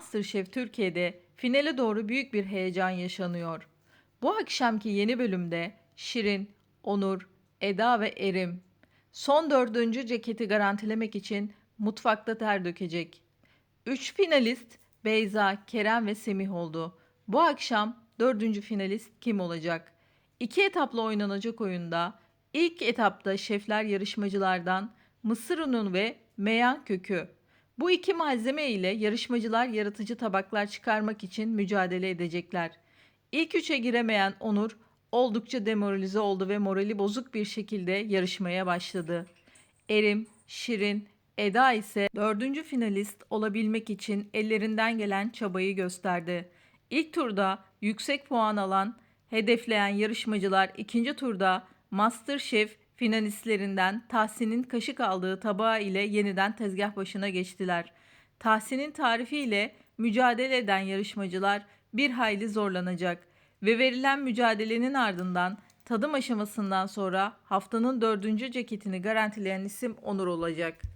MasterChef Türkiye'de finale doğru büyük bir heyecan yaşanıyor. Bu akşamki yeni bölümde Şirin, Onur, Eda ve Erim son dördüncü ceketi garantilemek için mutfakta ter dökecek. Üç finalist Beyza, Kerem ve Semih oldu. Bu akşam dördüncü finalist kim olacak? İki etapla oynanacak oyunda ilk etapta şefler yarışmacılardan mısır unu ve meyan kökü. Bu iki malzeme ile yarışmacılar yaratıcı tabaklar çıkarmak için mücadele edecekler. İlk üçe giremeyen Onur oldukça demoralize oldu ve morali bozuk bir şekilde yarışmaya başladı. Erim, Şirin, Eda ise dördüncü finalist olabilmek için ellerinden gelen çabayı gösterdi. İlk turda yüksek puan alan, hedefleyen yarışmacılar ikinci turda Masterchef finalistlerinden Tahsin'in kaşık aldığı tabağı ile yeniden tezgah başına geçtiler. Tahsin'in tarifiyle mücadele eden yarışmacılar bir hayli zorlanacak ve verilen mücadelenin ardından tadım aşamasından sonra haftanın dördüncü ceketini garantileyen isim Onur olacak.